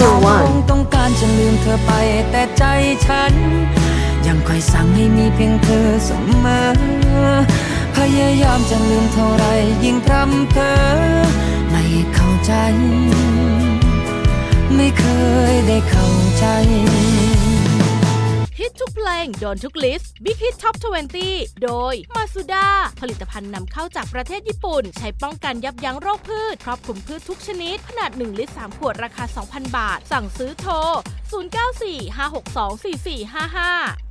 Number one ต้องการจะลืมเธอไปแต่ใจฉัน ยังคอยสั่งให้มีเพียงเธอเสมอ พยายามจะลืมเท่าไรยิ่งพรำเธอ ไม่เข้าใจ ไม่เคยได้เข้าใจ ฮิตทุกเพลง โดนทุกลิสต์บิ๊กฮิตท็อป 20 โดยมาสุด้าผลิตภัณฑ์นำเข้าจากประเทศญี่ปุ่น ใช้ป้องกันยับยั้งโรคพืช ครอบคลุมพืชทุกชนิด ขนาด 1 ลิตร 3 ขวดราคา 2,000 บาท สั่งซื้อโทร 094 562 4455